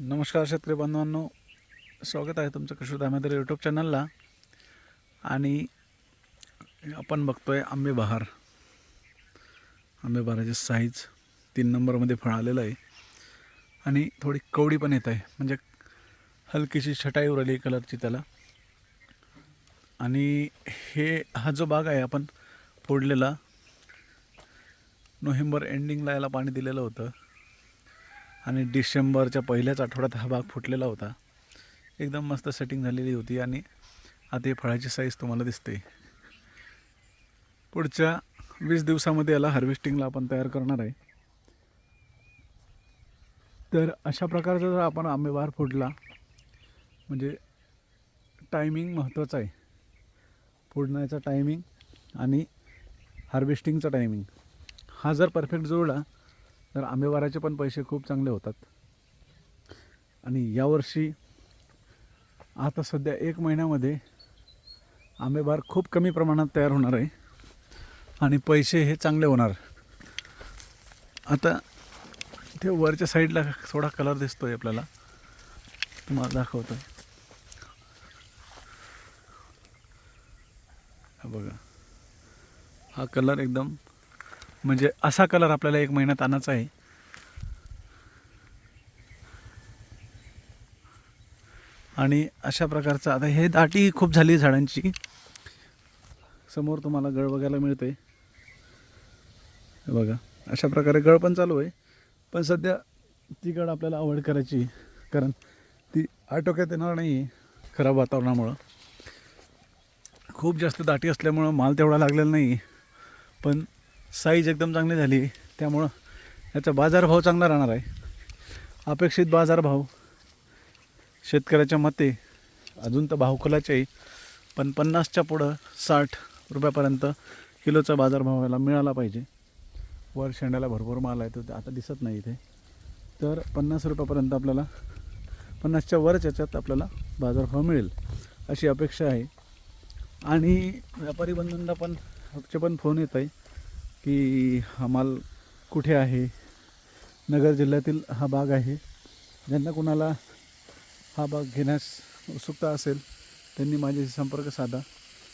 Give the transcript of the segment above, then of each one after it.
नमस्कार शेतकरी बांधवांनो. स्वागत आहे तुमचं कृषी यूट्यूब चॅनलला आणि आपण बघतो आंबे बहार. आंबेबहाराची साईज तीन नंबरमध्ये फळ आलेलं आहे. आणि थोडी कवडी पण येत आहे. म्हणजे हलकीशी छटाई उरली कलरची त्याला. आणि हे हा जो बाग आहे आपण फोडलेला. नोव्हेंबर एंडिंगला याला पाणी दिलेलं होतं. आणि डिसेंबरच्या पहिल्याच आठवड्यात हा भाग फुटलेला होता. एकदम मस्त सेटिंग झालेली होती आणि आता फळाची साईज तुम्हाला दिसते. पुढच्या वीस दिवसामध्ये याला हार्वेस्टिंगला आपण तयार करणार आहे. तर अशा प्रकारचा जर आपण आंबेवार फुटला म्हणजे टायमिंग महत्त्वाचं आहे. फोडण्याचा टायमिंग आणि हार्वेस्टिंगचा टायमिंग हा जर परफेक्ट जुळला तर आंबेबाराचे पण पैसे खूप चांगले होतात. आणि यावर्षी आता सध्या एक महिन्यामध्ये आंबेबार खूप कमी प्रमाणात तयार होणार आहे. आणि पैसे हे चांगले होणार. आता ते वरच्या साईडला थोडा कलर दिसतो आहे आपल्याला. तुम्हाला दाखवतो आहे बघा. हा कलर एकदम म्हणजे असा कलर आपल्याला एक महिन्यात आणायचा आहे. आणि अशा प्रकारचं आता हे दाटी खूप झाली झाडांची. समोर तुम्हाला गळ बघायला मिळते बघा अशा प्रकारे गळ पण चालू आहे. पण सध्या ती गळ आपल्याला आवड करायची कारण ती आटोक्यात येणार नाही खराब वातावरणामुळं. खूप जास्त दाटी असल्यामुळं माल तेवढा लागलेला नाही. पण साईज एकदम चांगली झाली. त्यामुळं याचा बाजारभाव चांगला राहणार आहे. अपेक्षित बाजारभाव शेतकऱ्याच्या मते अजून तर भावकुलाचे आहे. पण पन्नासच्या पुढं साठ रुपयापर्यंत किलोचा बाजारभाव याला मिळाला पाहिजे. वर शेंड्याला भरपूर माल आहे तो आता दिसत नाही इथे. तर पन्नास रुपयापर्यंत आपल्याला पन्नासच्या वरच याच्यात आपल्याला बाजारभाव मिळेल अशी अपेक्षा आहे. आणि व्यापारी बंधूंना पण पण फोन येत आहे. की हा माल कुठे आहे? नगर जिल्ह्यातील हा भाग आहे. ज्यांना कोणाला हा भाग घेण्यास उत्सुकता असेल त्यांनी माझ्याशी संपर्क साधा.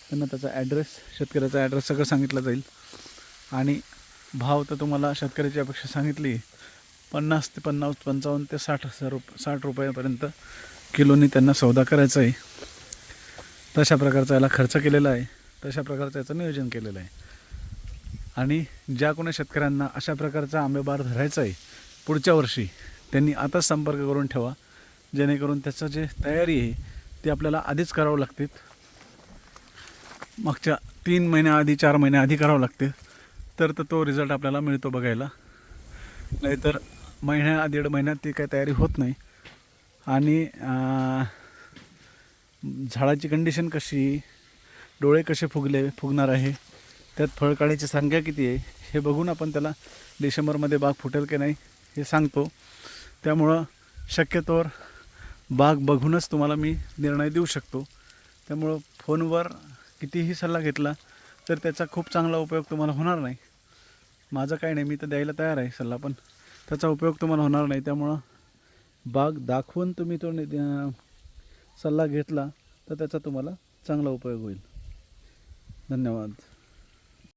त्यांना त्याचा ॲड्रेस शेतकऱ्याचा ॲड्रेस सगळं सांगितलं जाईल. आणि भाव तर तुम्हाला शेतकऱ्याची अपेक्षा सांगितली. पन्नास ते पन्नास पंचावन्न ते साठ हजार रुप साठ रुपयापर्यंत किलोनी त्यांना सौदा करायचा आहे तशा प्रकारचा याला खर्च केलेला आहे. तशा प्रकारचं याचं नियोजन केलेलं आहे. आणि ज्या कोणी शेतकऱ्यांना अशा प्रकारचा आंबेबार धरायचा आहे पुढच्या वर्षी त्यांनी आताच संपर्क करून ठेवा. जेणेकरून त्याचं जे तयारी आहे ती आपल्याला आधीच करावं लागते. मागच्या तीन महिन्याआधी चार महिन्याआधी करावं लागते. तर तर तो रिझल्ट आपल्याला मिळतो बघायला. नाहीतर महिन्या दीड महिन्यात ती काही तयारी होत नाही. आणि झाडाची कंडिशन कशी डोळे कसे फुगले फुगणार आहे त्यात फळकाळीची संख्या किती आहे हे बघून आपण त्याला डिसेंबरमध्ये बाग फुटेल की नाही हे सांगतो. त्यामुळं शक्यतोवर बाग बघूनच तुम्हाला मी निर्णय देऊ शकतो. त्यामुळं फोनवर कितीही सल्ला घेतला तर त्याचा खूप चांगला उपयोग तुम्हाला होणार नाही. माझं काही नाही मी तर द्यायला तयार आहे सल्ला पण त्याचा उपयोग तुम्हाला होणार नाही. त्यामुळं बाग दाखवून तुम्ही तो नि- सल्ला घेतला तर त्याचा तुम्हाला चांगला उपयोग होईल. धन्यवाद.